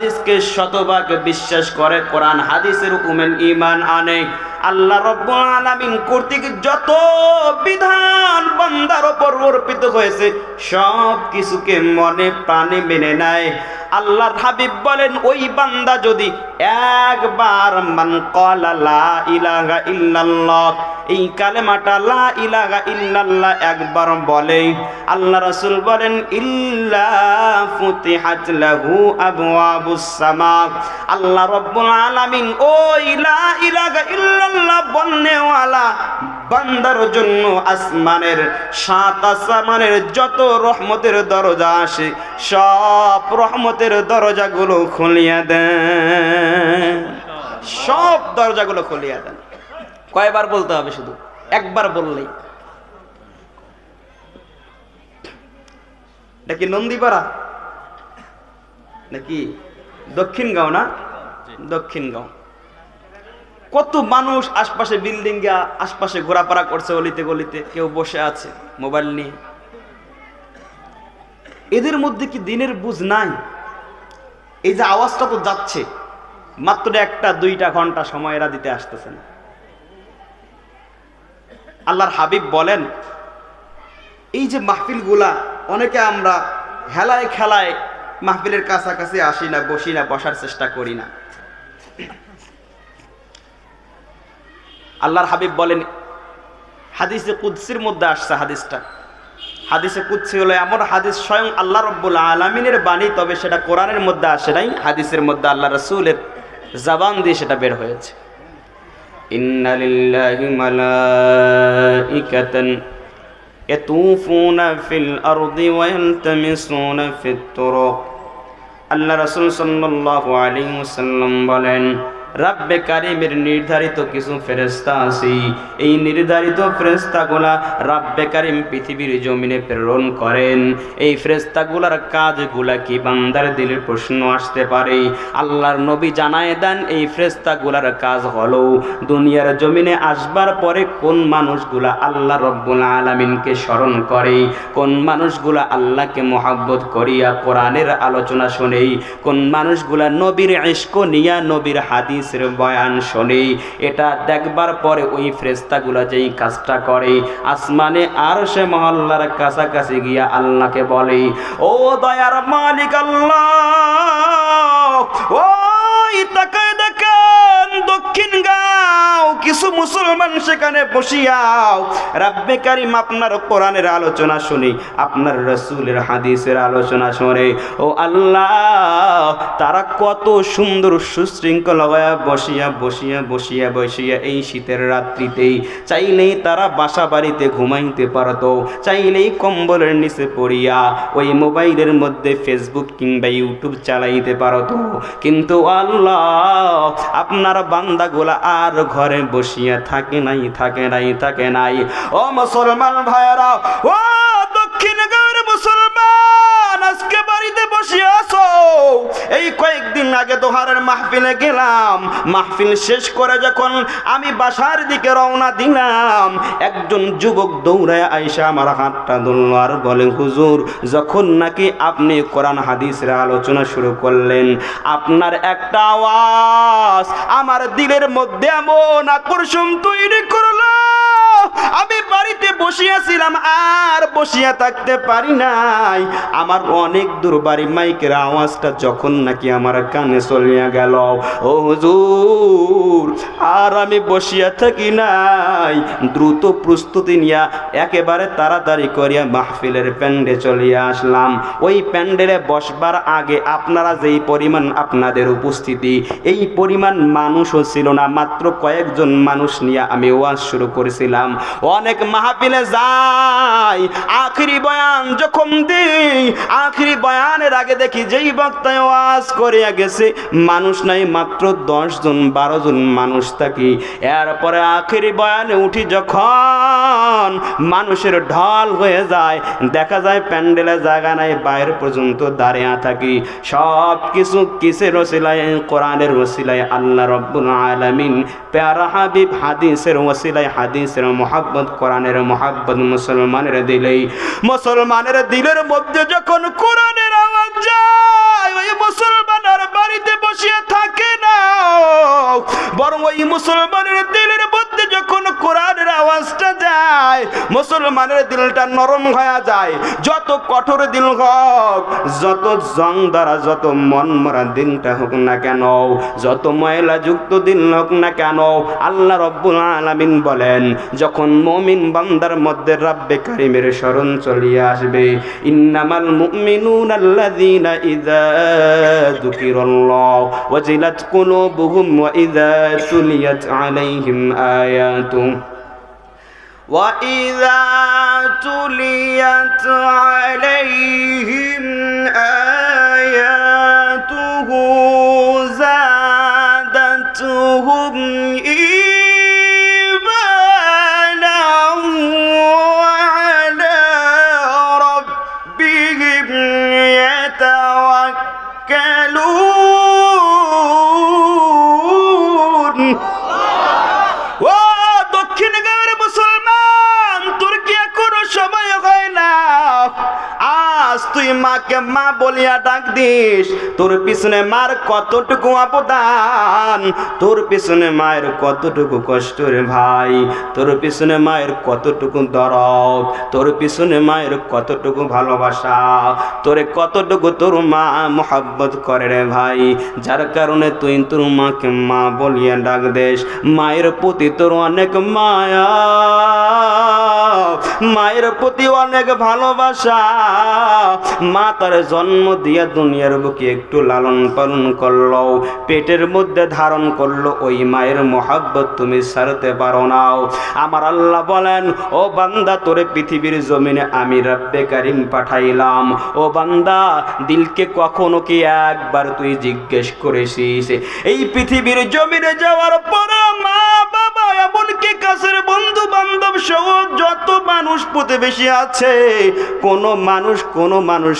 হাদিসকে শতভাগ বিশ্বাস করে, কোরআন হাদিসের উমেন ইমান আনে। আল্লাহ রব্বুল আলামিন কর্তৃক যত বিধান বান্দার ওপর অর্পিত হয়েছে সব কিছুকে মনে প্রাণে মেনে নেয়। আল্লাহর হাবিব বলেন, ওই বান্দা যদি একবার মান ক্বালা লা ইল্লাল্লাহ, এই কালেমাটা লা ইলাহা ইল্লাল্লাহ একবার বলে। আল্লাহ রাসূল বলেন, ইল্লা ফুতিহাত লাহু আবওয়াবুস সামা। আল্লাহ রাব্বুল আলামিন ওই লা ইলাহা ইল্লাল্লাহ বলনেওয়ালা বান্দার জন্য আসমানের সাত আসমানের যত রহমতের দরজা আসে, সব রহমতের দরজাগুলো খুলিয়া দেন। সব দরজাগুলো খুলিয়া দেন। কয়বার বলতে হবে শুধু? একবার বললেই। এটা কি নন্দীপাড়া? নাকি দক্ষিণ গাঁও না? দক্ষিণ গাঁও কত মানুষ আশপাশে বিল্ডিং গা আশপাশে ঘোরাফেরা করছে অলিতে গলিতে? কেউ বসে আছে মোবাইল নিয়ে। এদের মধ্যে কি দিনের বুঝ নাই? এই যে আওয়াজটা তো যাচ্ছে, মাত্র একটা, দুইটা ঘণ্টা সময় এরা দিতে আসতেছে না। আল্লাহর হাবিব বলেন, এই যে মাহফিলগুলা, অনেকে আমরা হেলায় খেলায় মাহফিলের কাছাকাছি আসি না, বসি না, বসার চেষ্টা করি না। আল্লাহর হাবিব বলেন, হাদিসে কুদ্সির মধ্যে আসছে হাদিসটা। হাদিসে কুদ্সি হলো এমন হাদিস স্বয়ং আল্লাহ রব্বুল আলমিনের বাণী, তবে সেটা কোরআনের মধ্যে আসে নাই, হাদিসের মধ্যে আল্লাহ রসুলের জবান দিয়ে সেটা বের হয়েছে। আল্লাহ রাসূল সাল্লাল্লাহু আলাইহি বলেন রাব্বে কারিমের নির্ধারিত কিছু ফেরেস্তা আছে। এই নির্ধারিত ফেরেস্তাগুলা রাব্বে কারিম পৃথিবীর জমিনে প্রেরণ করেন। এই ফেরেস্তাগুলার কাজগুলা কি বান্দার দিলের প্রশ্ন আসতে পারে? আল্লাহর নবী জানায় দেন, এই ফেরেস্তাগুলার কাজ হলো দুনিয়ার জমিনে আসবার পরে কোন মানুষগুলা আল্লাহ রব্বুল আলামিনকে স্মরণ করে, কোন মানুষগুলা আল্লাহকে মোহাব্বত করিয়া কোরআনের আলোচনা শুনে, কোন মানুষগুলা নবীর ইশক নিয়া নবীর হাদিসের বয়ান শোনে। এটা দেখবার পরে ওই ফ্রেস্তাগুলো যেই কাজটা করে, আসমানে আর সে মহল্লার কাছাকাছি গিয়া আল্লাহকে বলে, ও দয়ার মালিক আল্লাহ, ওই তাকে দেখেন দক্ষিণ গাঁও কিছু মুসলমান সেখানে বসিয়াও। রাব্বে কারিম আপনার কোরআনের আলোচনা শুনি, আপনার রসুলের হাদিসের আলোচনা শুনে। ও আল্লাহ, তারা কত সুন্দর সুশৃঙ্খল বসিয়া বসিয়া বসিয়া বসিয়া এই শীতের রাত্রিতেই চাইলেই তারা বাসা বাড়িতে ঘুমাইতে পারত, চাইলেই কম্বলের নিচে পড়িয়া ওই মোবাইলের মধ্যে ফেসবুক কিংবা ইউটিউব চালাইতে পারত। কিন্তু আল্লাহ, আপনার বান্দাগুলা আর ঘরে বসিয়া থাকে নাই থাকে নাই থাকে নাই। ও মুসলমান ভাইরা ও দক্ষিণ বাড়িতে বসে আছো? এই কয়েকদিন আগে দোহারের মাহফিলে গেলাম। মাহফিল শেষ করে যখন আমি বাসার দিকে রওনা দিলাম, একজন যুবক দৌড়ায় আইসা আমার হাতটা ধরল আর বলে, হুজুর, যখন নাকি আপনি কোরআন হাদিসের আলোচনা শুরু করলেন, আপনার একটা আওয়াজ, আমার দিলের মধ্যে এমন আকর্ষণ তৈরি করল আমি বাড়িতে বসিয়াছিলাম, আর বসিয়া থাকতে পারি নাই। আমার অনেক দূর বাড়ি, মাইকের আওয়াজটা যখন নাকি আমার কানে চলিয়া গেল। ও হুজুর আর আমি বসিয়া থাকি নাই। দ্রুত প্রস্তুতি নিয়া একেবারে তাড়াতাড়ি করিয়া মাহফিলের প্যান্ডে চলিয়া আসলাম। ওই প্যান্ডেলে বসবার আগে আপনারা যেই পরিমাণ আপনাদের উপস্থিতি, এই পরিমাণ মানুষও ছিল না, মাত্র কয়েকজন মানুষ নিয়ে আমি ওয়াজ শুরু করেছিলাম। অনেক মাহফিলে যাই, আখরি বয়ান যখন দিই, আখরি বয়ানের আগে দেখি যেই বক্তায় ওয়াজ করিয়া গেছে, মানুষ নাই মাত্র দশ জন, বারো জন মানুষ। থাকি এরপরে আখরি বয়ানে উঠি যখন মানুষের ঢল হয়ে যায়, দেখা যায় প্যান্ডেলে জায়গা নাই, বাইরে পর্যন্ত দাঁড়িয়ে থাকি। সব কিছু কিসের ওসিলায়? কোরআনের ওসিলায়, আল্লাহ রব্বুল আলমিন, প্যারা হাবিব হাদিসের ওসিলায়, হাদিসের মোহাব্বত, কোরআনের মোহাব্বত মুসলমানের দিলেই। মুসলমানের দিলের মধ্যে যখন কোরআনের মুসলমানের দিলটা নরম হয়ে যায়। যত কঠোর দিল হোক, যত জং দ্বারা, যত মন মরা দিনটা হোক না কেন, যত ময়লা যুক্ত দিন হোক না কেন, আল্লাহ রব্বুল আলামিন বলেন, যখন মমিন বান্দার মধ্যে রাব্বে কারিমের স্মরণ চলিয়ে আসবে, ইন্নামাল মুমিনুনা আল্লাযীনা ইযা যুকিরাল্লাহ ওয়াজিলাত কুলুবুহুম ওয়া ইযা তুলিয়াত আলাইহিম আয়াতুহু وإذا تليت عليهم آياته মাকে মা বলিয়া ডাক দিস, তোর পিছনে মার কতটুকু অবদান? তোর পিছনে মায়ের কতটুকু কষ্ট রে ভাই? তোর পিছনে মায়ের কতটুকু দরদ? তোর পিছনে মায়ের কতটুকু ভালোবাসা? তোরে কতটুকু তোর মা মোহাব্বত করে রে ভাই? যার কারণে তুই তোর মাকে মা বলিয়া ডাক দেশ মায়ের প্রতি তোর অনেক মায়া। মায়ের প্রতি অনেক ভালোবাসা। মা তার জন্ম দিয়া দুনিয়ার বুকে একটু লালন পালন করল, পেটের মধ্যে ধারণ করল, ওই মায়ের মোহাব্বত তুমি সারতে পারো নাও আমার আল্লাহ বলেন, ও বান্দা, তোরে পৃথিবীর জমিনে আমি রব্বে কারিম পাঠাইলাম। ও বান্দা, দিলকে কখনো কি একবার তুই জিজ্ঞেস করেছিস? এই পৃথিবীর জমিনে যাওয়ার পরে মা এমনকি কাছের বন্ধু বান্ধব সহ যত মানুষ প্রতিবেশী আছে কোনো মানুষ কোনো মানুষ